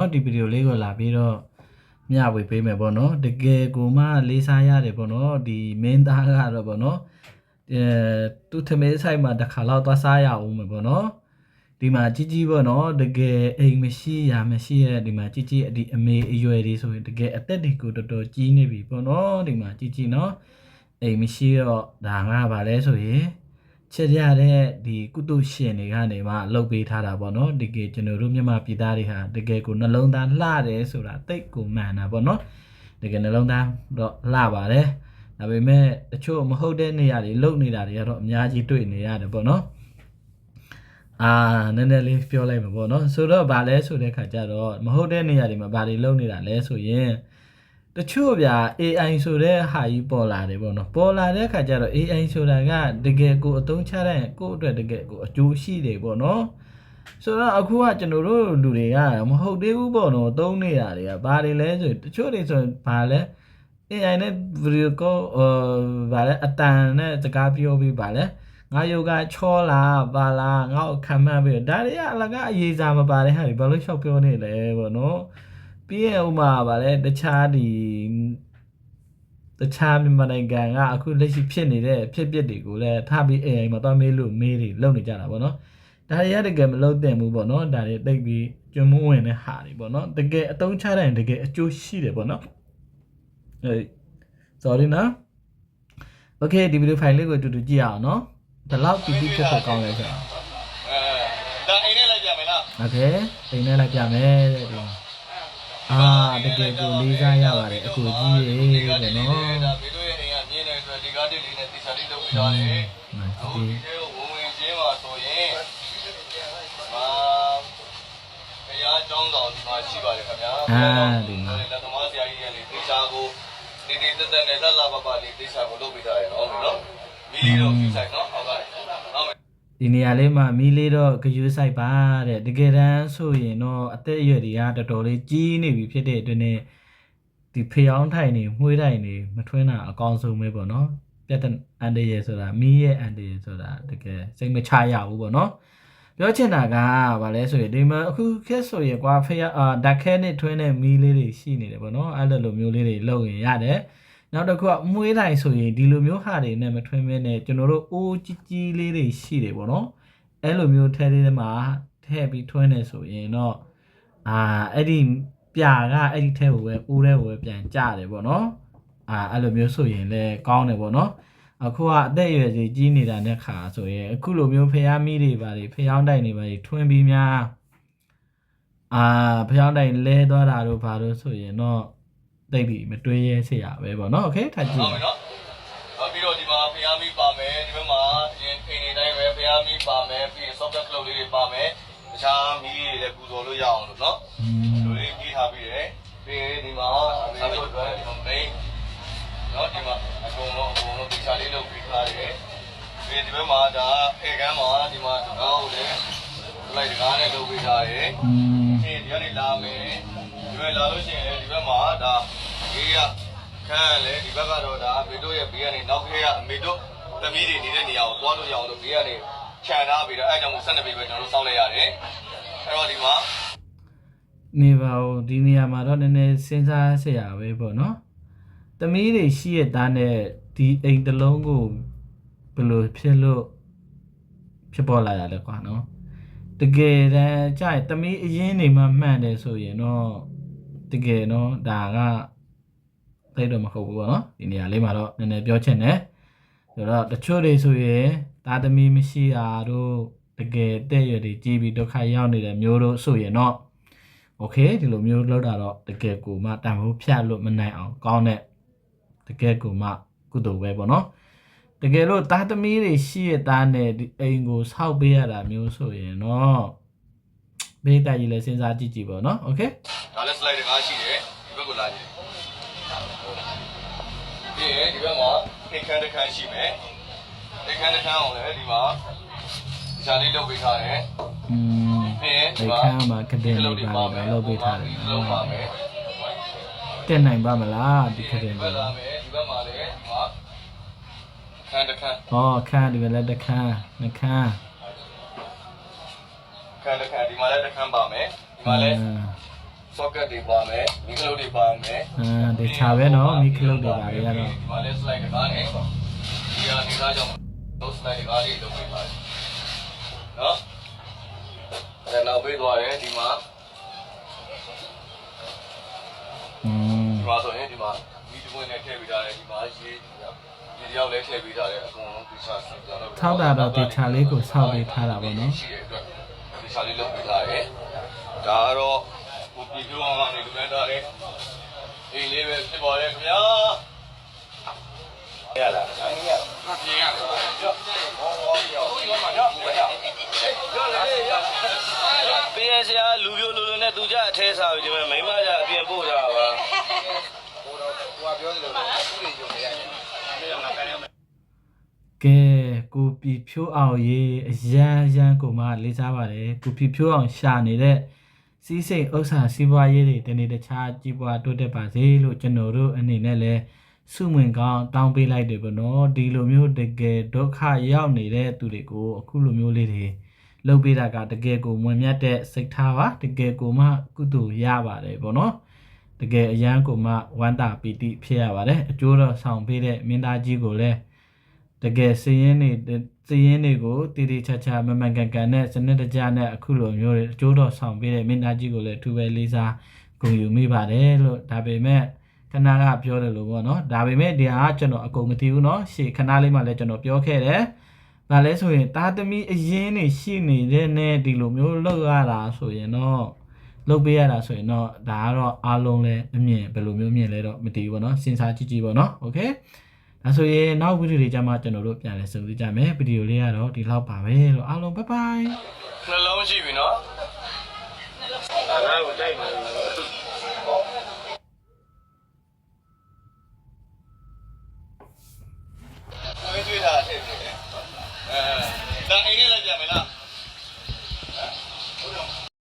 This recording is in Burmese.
နော်ဒီဗီဒီယိုလေးကိုလာပြီးတော့မျှဝေပေးမယ်ပေါ့နော်တကယ်ကိုမှလေးစားရတယ်ပေါ့နော်ဒီမင်းသားကတော့ပေါ့နော်အဲသူထမင်းဆိုင်မှာတစ်ခါတော့သွားစားရအောင်မယ်ပေါ့နော်ဒီမှာကြီးကြီးပေါ့နော်တကယ်အိမ်မရှိရမရှိရဒီမှာကြီးကြီးဒီအမေအရွယ်လေးဆိုရင်တကယ်အသက်တွေကိုတော်တော်ကြီးနေပြီပေါ့နော်ဒီမှာကြီးကြီးနော်အိမ်မရှိတော့ဒါငါပါလဲဆိုရင် ချက်ရတဲ့ဒီကုတုရှင်တွေကနေမှလှုပ်ပေးထားတာပေါ့နော်တကယ်ကျွန်တော်တို့မြန်မာပြည်သားတွေဟာတကယ်ကိုနှလုံးသားလှတယ်ဆိုတာတိတ်ကိုမှန်တာပေါ့နော်တကယ်နှလုံးသားတော့လှပါတယ်ဒါပေမဲ့တချို့မဟုတ်တဲ့နေရာတွေလှုပ်နေတာတွေကတော့အများကြီးတွေ့နေရတယ်ပေါ့နော်အာနည်းနည်းလေးပြောလိုက်မှာပေါ့နော်ဆိုတော့ဗာလဲဆိုတဲ့ခါကျတော့မဟုတ်တဲ့နေရာတွေမှာဗာတွေလှုပ်နေတာလဲဆိုရင် တချို့ဗျာ AI ဆိုတဲ့ဟာကြီးပေါ်လာတယ်ပေါ့နော်ပေါ်လာတဲ့ခါကျတော့ AI ဆိုတာကတကယ်ကိုအသုံးချတဲ့ကိုယ့်အတွက်တကယ်ကိုအကျိုးရှိတယ်ပေါ့နော်ဆိုတော့အခုကကျွန်တော်တို့လူတွေကမဟုတ်သေးဘူးပေါ့နော်သုံးနေတာတွေကဘာတွေလဲဆိုရင်တချို့တွေဆိုရင်ဘာလဲ AI နဲ့ video call ဟိုဗာလဲအတန်နဲ့စကားပြောပြီးဗာလဲငါယောဂချောလာပါလာငါ့ကိုခံမှန်းပြီးဒါတွေကအလကားအရေးစားမပါတဲ့ဟာတွေဘာလို့ရှောက်ပြောနေလဲပေါ့နော် ပြီးရင်ဥမာဗာလဲတခြားဒီတခြားမြန်မာနိုင်ငံကအခုလက်ရှိဖြစ်နေတဲ့ဖြစ်ပျက်တွေကိုလည်းထားပြီး AI မှာသွားမေးလို့မေးတွေလုပ်နေကြတာပေါ့နော်ဒါတွေကတကယ်မလုပ်သင့်ဘူးပေါ့နော်ဒါတွေတိတ်ပြီးကျွမ်းမဝင်တဲ့ဟာတွေပေါ့နော်တကယ်အသုံးချတဲ့တကယ်အကျိုးရှိတယ်ပေါ့နော်အဲ sorry နော် okay ဒီဗီဒီယိုဖိုင်လေးကိုတူတူကြည့်အောင်နော်ဘယ်လောက်ပီတိဖြစ်ဖို့ကောင်းလဲဆိုတော့အဲဒါအိမ်နဲ့လိုက်ကြမယ်လား okay အိမ်ထဲလိုက်ပြမယ်တဲ့ဒီမှာ အာတကယ်ကိုလေးစားရပါတယ်အကူကြီးရေတဲ့နော်ဒါမင်းတို့ရဲ့အိမ်ကမြင်းနေဆိုဒီကားတစ်လေးနဲ့တေချာလေးလုပ်ပြီးသားလေအခုဒီထဲကိုဝင်ဝင်ချင်းပါဆိုရင်မာဘုရားကျောင်းတော်ဒီမှာရှိပါတယ်ခင်ဗျာလက်သမားဆရာကြီးရဲ့လေတေချာကိုဒီဒီတက်တက်နဲ့လှလှပပလေးတေချာကိုလုပ်ပြီးသားရအောင်နော်မီလီတို့ကြည့်ဆိုင်နော်ဟုတ်ကဲ့ဟုတ်မယ် ဒီနေရာလေးမှာမီးလေးတော့ဂယူးဆိုင်ပါတဲ့တကယ်တမ်းဆိုရင်တော့အသက်အရွယ်တွေကတော်တော်လေးကြီးနေပြီဖြစ်တဲ့အတွက်နဲ့ဒီဖျောင်းထိုင်နေမှွေးထိုင်နေမထွင်းတာအကောင်းဆုံးပဲပေါ့နော်ပြတ်တဲ့အန်တရယ်ဆိုတာမီးရဲ့အန်တရယ်ဆိုတာတကယ်စိတ်မချရဘူးပေါ့နော်ပြောချင်တာကဗာလဲဆိုရင်ဒီမှာအခုခက်ဆိုရင်ကွာဖျားအာဓာတ်ခဲနဲ့ထွင်းတဲ့မီးလေးတွေရှိနေတယ်ပေါ့နော်အဲ့လိုလိုမျိုးလေးတွေလုပ်ရင်ရတယ် နောက်တစ်ခုကမွေးတိုင်ဆိုရင်ဒီလိုမျိုးဟာတွေနဲ့မထွင်းမင်းနဲ့ကျွန်တော်တို့အိုးကြီးကြီးလေးတွေရှိတယ်ပေါ့နော်အဲ့လိုမျိုးထဲလေးထဲမှာထည့်ပြီးထွင်းနေဆိုရင်တော့အာအဲ့ဒီပြာကအဲ့ဒီထဲကိုပဲအိုးထဲကိုပဲပြန်ကျတယ်ပေါ့နော်အာအဲ့လိုမျိုးဆိုရင်လည်းကောင်းတယ်ပေါ့နော်အခုကအသက်အရွယ်ကြီးကြီးနေတာနဲ့ခါဆိုရင်အခုလိုမျိုးဖျားမီးတွေပါတွေဖျောင်းတိုင်တွေပါတွေထွင်းပြီးများအာဖျောင်းတိုင်လဲသွားတာတို့ဘာလို့ဆိုရင်တော့ တိတ်ပြီးမတွေးရဲစေရပဲပေါ့နော်โอเคထားကြည့် ဟုတ်ပြီနော်။ပြီးတော့ဒီမှာဖျားမီပါမယ်ဒီဘက်မှာရင်အိမ်နေတိုင်းပဲဖျားမီပါမယ်ပြီးရင် software cloud လေးတွေပါမယ်တခြားမီးတွေလည်းပူဇော်လို့ရအောင်လို့နော် อื ။လူ ม လေးကြီးထားပြီးတယ်ပြီးရင်ဒီမှာဆာမီအတွက်ဒီမှာ main နော်ဒီမှာအကုန်လုံးအကုန်လုံးဒီချာလေးလုပ်ပြီးထားတယ်ပြီးဒီဘက်မှာဒါဧကန်းမှာဒီမှာငါ့ကိုလည်းလိုက်တကားနဲ့လုပ်ပြီးထားတယ် อืม ဒီဒီကနေလာမယ် တွေ့လာလို့ရှိရင်လည်းဒီဘက်မှာဒါအေးရခန့်လေဒီဘက်ကတော့ဒါအမေတို့ရဲ့ဘေးကနေနောက်ခေတ်ကအမေတို့သမီးတွေနေတဲ့နေရာကိုသွားလို့ရအောင်လို့ဘေးကနေခြံထားပြီးတော့အဲအကြောင်းကို12ပေပဲကျွန်တော်တို့စောင့်လိုက်ရတယ်အဲ့တော့ဒီမှာနေပါဦးဒီနေရာမှာတော့နည်းနည်းစဉ်းစားဆရာပဲပေါ့နော်သမီးတွေရှိရတဲ့နဲ့ဒီအိမ်တလုံးကိုဘယ်လိုဖြစ်လို့ဖြစ်ပေါ်လာရလဲကွာနော်တကယ်တမ်းကြာရင်သမီးအရင်နေမှမှန်တယ်ဆိုရင်တော့ တကယ်နော်ဒါကသိတော့မဟုတ်ဘူးပေါ့နော်။ဒီနေရာလေးမှာတော့နည်းနည်းပြောချင်တယ်။ဆိုတော့တချို့တွေဆိုရင်သားသမီးမရှိတာတို့တကယ်တဲ့ရွယ်တွေကြီးပြီးဒုက္ခရောက်နေတဲ့မျိုးတို့ဆိုရင်တော့ โอเคဒီလိုမျိုးလောက်တာတော့တကယ်ကိုမှတန်ဖိုးဖြတ်လို့မနိုင်အောင်ကောင်းတဲ့တကယ်ကိုမှကုသိုလ်ပဲပေါ့နော်တကယ်လို့သားသမီးတွေရှိရသားနဲ့ဒီအိမ်ကိုဆောက်ပေးရတာမျိုးဆိုရင်တော့ဘေးကကြီးလည်းစဉ်းစားကြည့်ကြည့်ပေါ့နော်โอเค ဒါလည်း slide တကားရှိတယ်ဒီဘက်ကိုလာကြည့်ပြီးရင်ဒီဘက်မှာအိတ်ခန်းတစ်ခန်းရှိမယ်အိတ်ခန်းတစ်ခန်းအောင်လည်းဒီမှာဒီချာလေးလုပ်ပေးထားတယ်อืมပြီးရင်ဒီဒီမှာခန်းမှာကတဲ့လေးပါလေလောက်ပေးထားတယ်လုပ်ပါမယ်တက်နိုင်ပါမလားဒီခတဲ့ဒီဘလေးက်လာမယ်ဒီဘက်မှာလည်းဒီမှာခန်းတစ်ခန်းဟောခန်းဒီဘက်လည်းတစ်ခန်းနှစ်ခန်းခန်းတစ်ခန်းဒီမှာလည်းတစ်ခန်းပါမယ်ဒီမှာလည်းအာ socket တွေပါမယ်မိကလုတ်တွေပါမယ်အာဒီချာပဲနော်မိခလုတ်တွေပါလေကတော့ဒီမှာလဲ slide ကားနဲ့ဒီကနေသားကြောင့် those slide ကားလေးလုပ်ပေးပါတယ်နော်အဲ့နောက်ပေးသွားတယ်ဒီမှာอืมဒီမှာဆိုရင်ဒီမှာမီတပွင့်နဲ့ထည့်ပေးထားတယ်ဒီမှာရေးဒီတယောက်လည်းထည့်ပေးထားတယ်အကုန်လုံးဒီချာဆက်ကြတော့ထောက်တာတော့ဒီချာလေးကိုဆောက်ပေးထားတာပေါ့နော်ရှိတဲ့အတွက်ဒီချာလေးလုပ်ပေးထားတယ်ဒါကတော့ အေးလေးပဲဖြစ်ပါရဲ့ခင်ဗျာရလားအင်းရမပြင်းရတယ်ကြောက်ဟောဟောရောရောမှာတော့ဘယ်ရောက်ကြောက်လေရောပေးရစရာလူပြိုလူလူနဲ့သူကြအထဲစားပြီးဒီမှာမိမကြအပြင်ပို့ကြပါကဲကိုပြီဖြိုးအောင်ရေးအရန်အရန်ကိုမလေးစားပါတယ်ကိုပြီဖြိုးအောင်ရှာနေတဲ့ စီးစိမ်ဥစ္စာစီးပွားရေးတွေတနေ့တခြားကြီးပွားတိုးတက်ပါစေလို့ကျွန်တော်တို့အနေနဲ့လည်းစုမင်ကောင်းတောင်းပေးလိုက်တယ်ပေါ့နော်ဒီလိုမျိုးတကယ်ဒုက္ခရောက်နေတဲ့သူတွေကိုအခုလိုမျိုးလေးတွေလုပ်ပေးတာကတကယ်ကိုမွန်မြတ်တဲ့စိတ်ထားပါတကယ်ကိုမှကုသိုလ်ရပါတယ်ပေါ့နော်တကယ်အရန်ကိုမှဝမ်းတာပီတိဖြစ်ရပါတယ်အကျိုးတော်ဆောင်ပေးတဲ့မင်းသားကြီးကိုလည်း တကယ်စည်ရင်နေစည်ရင်တွေကိုတည်တည်ချာချာမမှန်ကန်ကန်နဲ့စနစ်တကျနဲ့အခုလိုမျိုးတွေအကျိုးတော်ဆောင်ပေးတဲ့မင်းသားကြီးကိုလည်းအထူးပဲလေးစားဂုဏ်ယူမိပါတယ်လို့ဒါပေမဲ့ခဏကပြောတယ်လို့ပေါ့နော်ဒါပေမဲ့ဒီဟာကျွန်တော်အကုန်မသိဘူးเนาะရှေ့ခဏလေးမှလည်းကျွန်တော်ပြောခဲ့တယ်။ဒါလဲဆိုရင်တာသမီအရင်နေရှိနေတဲ့နဲ့ဒီလိုမျိုးလောက်ရတာဆိုရင်တော့ လုပ်ပေးရတာဆိုရင်တော့ဒါကတော့အားလုံးလည်းအမြင်ဘယ်လိုမျိုးမြင်လဲတော့မသိဘူးပေါ့နော်စဉ်းစားကြည့်ကြည့်ပေါ့နော်โอเค ဒါဆိုရင်နောက်ဗီဒီယိုလေးကြမှာကျွန်တော်တို့ပြန်လည်ဆုံတွေ့ကြမယ်ဗီဒီယိုလေးကတော့ဒီလောက်ပါပဲလို့အားလုံးဘိုင်ဘိုင်နှလုံးရှိပြီနော်အားကိုတိုက်ပါ